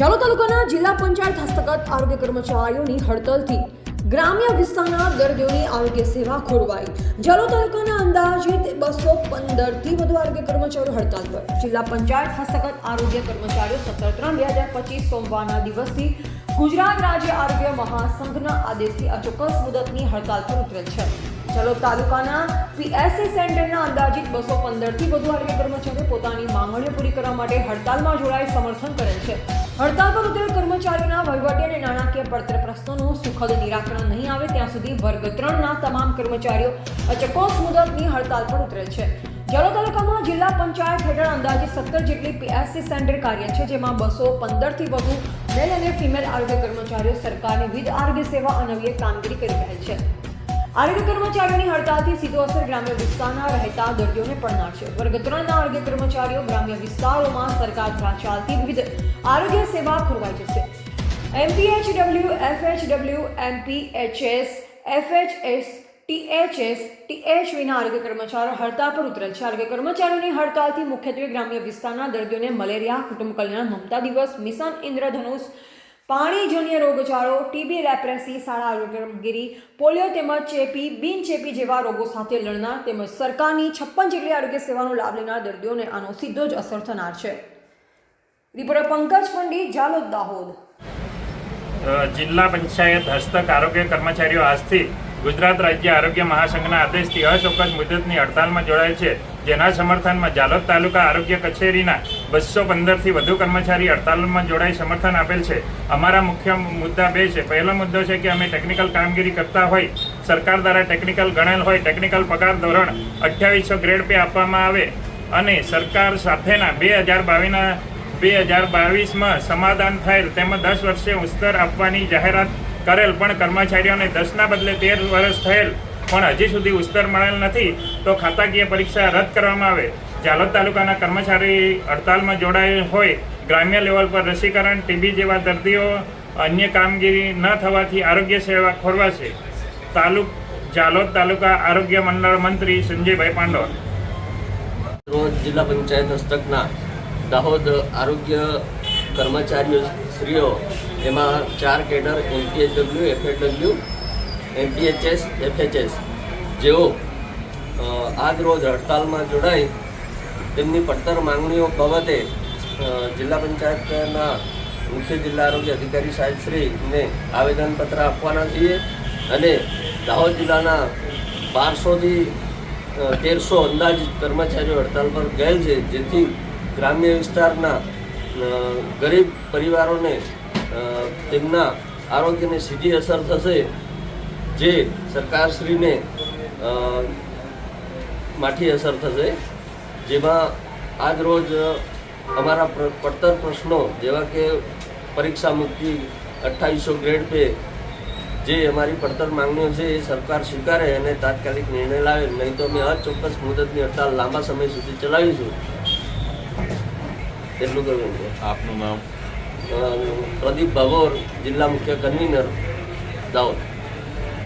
જાલો તાલુકાના જિલ્લા પંચાયત હસ્તગત આરોગ્ય કર્મચારીઓની હડતાલથી ગ્રામ્ય વિસ્તારના દર્દીઓની આરોગ્ય સેવા ખોરવાઈ. જાલો તાલુકાના અંદાજિત બસો પંદરથી વધુ આરોગ્ય કર્મચારીઓ હડતાલ પર. જિલ્લા પંચાયત હસ્તગત આરોગ્ય કર્મચારીઓ સત્તર ત્રણ બે હજાર પચીસ સોમવારના દિવસથી ગુજરાત રાજ્ય આરોગ્ય મહાસંઘના આદેશથી અચોક્કસ મુદતની હડતાલ પર ઉતરેલ છે. જલો તાલુકાના પીએસસી સેન્ટરના અંદાજિત બસો પંદરથી વધુ આરોગ્ય કર્મચારીઓ પોતાની માંગણીઓ પૂરી કરવા માટે હડતાલમાં જોડાઈ સમર્થન કરેલ છે. હડતાલ પર ઉતરેલ કર્મચારીઓના વહીવટી અને નાણાકીય પડતર પ્રશ્નોનું સુખદ નિરાકરણ નહીં આવે, ત્યાં સુધી વર્ગ ત્રણના તમામ કર્મચારીઓ અચકોસ મુદતની હડતાલ પર ઉતરે છે. જળો તાલુકામાં જિલ્લા પંચાયત હેઠળ અંદાજે સત્તર જેટલી પીએસસી સેન્ટર કાર્ય છે, જેમાં બસો પંદરથી વધુ મેલ અને ફિમેલ આરોગ્ય કર્મચારીઓ સરકારની વિવિધ આરોગ્ય સેવા અનવ્ય કામગીરી કરી રહેલ છે. આરોગ્ય કર્મચારીઓની હડતાલથી સીધો અસર ગ્રામ્ય વિસ્તારના રહેતા દર્દીઓને પડનાર છે. વર્ગ ત્રણના આરોગ્ય કર્મચારીઓ ગ્રામ્ય વિસ્તારોમાં સરકાર દ્વારા ચાલતી વિવિધ આરોગ્ય સેવા ખોરવાઈ જશે. MPHW, FHW, MPHS, FHS, THS TH વિના આરોગ્ય કર્મચારીઓ હડતાલ પર ઉતરે છે. આરોગ્ય કર્મચારીઓની હડતાલથી મુખ્યત્વે ગ્રામ્ય વિસ્તારના દર્દીઓને મલેરિયા, કુટુંબ કલ્યાણ, મમતા દિવસ, મિશન ઇન્દ્રધનુષ પાણીજન્ય રોગચાળો, ટીબી, લેપ્રેસી શાળા આરોગ્ય પોલિયો તેમજ ચેપી બિનચેપી જેવા રોગો સાથે લડનાર તેમજ સરકારની છપ્પન જેટલી આરોગ્ય સેવાનો લાભ લેનાર દર્દીઓને આનો સીધો જ અસર થનાર છે. રિપોર્ટર પંકજ પંડિત જાલોદ, દાહોદ. જિલ્લા પંચાયત હસ્તક આરોગ્ય કર્મચારીઓ આજથી ગુજરાત રાજ્ય આરોગ્ય મહાસંઘના આદેશથી અચોક્કસ મુદતની હડતાલમાં જોડાય છે. જેના સમર્થનમાં જાલોદ તાલુકા આરોગ્ય કચેરીના બસો પંદરથી વધુ કર્મચારી હડતાલમાં જોડાઈ સમર્થન આપેલ છે. અમારા મુખ્ય મુદ્દા બે છે. પહેલો મુદ્દો છે કે અમે ટેકનિકલ કામગીરી કરતા હોય, સરકાર દ્વારા ટેકનિકલ ગણેલ હોય ટેકનિકલ પગાર ધોરણ અઠ્યાવીસો ગ્રેડ પે આપવામાં આવે અને સરકાર સાથેના બે હજાર બાવીસના બે હજાર બાવીસમાં સમાધાન થયેલ તેમજ દસ વર્ષે ઉસ્તર આપવાની જાહેરાત કરેલ. પણ કર્મચારીઓને દસના બદલે તેર વર્ષ થયેલ પણ હજી સુધી ઉત્તર મળેલ નથી, તો ખાતાકીય પરીક્ષા રદ કરવામાં આવે. જાલોદ તાલુકાના કર્મચારી હડતાલમાં જોડાયેલ હોય, ગ્રામ્ય લેવલ પર રસીકરણ ટીબી જેવા દર્દીઓ, અન્ય કામગીરી ન થવાથી આરોગ્ય સેવા ખોરવાશે. તાલુક જાલોદ તાલુકા આરોગ્ય મંડળ મંત્રી સંજયભાઈ પાંડવ રોજ જિલ્લા પંચાયત હસ્તકના દાહોદ આરોગ્ય કર્મચારીઓ સ્ત્રીઓ એમાં ચાર cadre MPHW FAW MPHS FHS જેઓ આજરોજ આજ રોજ હડતાલમાં જોડાઈ તેમની પડતર માંગણીઓ બાબતે જિલ્લા પંચાયતના મુખ્ય જિલ્લા આરોગ્ય અધિકારી સાહેબશ્રીને આવેદનપત્ર આપવાના છીએ અને દાહોદ જિલ્લાના બારસોથી તેરસો અંદાજ કર્મચારીઓ હડતાલ પર ગયેલ છે, જેથી ગ્રામ્ય વિસ્તારના ગરીબ પરિવારોને તેમના આરોગ્યને સીધી અસર થશે જે સરકારશ્રીને માઠી અસર થશે જેમાં આજ રોજ અમારા પડતર પ્રશ્નો જેવા કે પરીક્ષા મુક્તિ અઠ્ઠાવીસો ગ્રેડ પે જે અમારી પડતર માંગણીઓ છે એ સરકાર સ્વીકારે અને તાત્કાલિક નિર્ણય લાવે. નહીં તો અમે અચોક્કસ મુદતની હડતાલ લાંબા સમય સુધી ચલાવીશું. એટલું કહ્યું છે. આપનું નામ? પ્રદીપ ભાભોર જિલ્લા મુખ્ય કન્વીનર દાહોદ.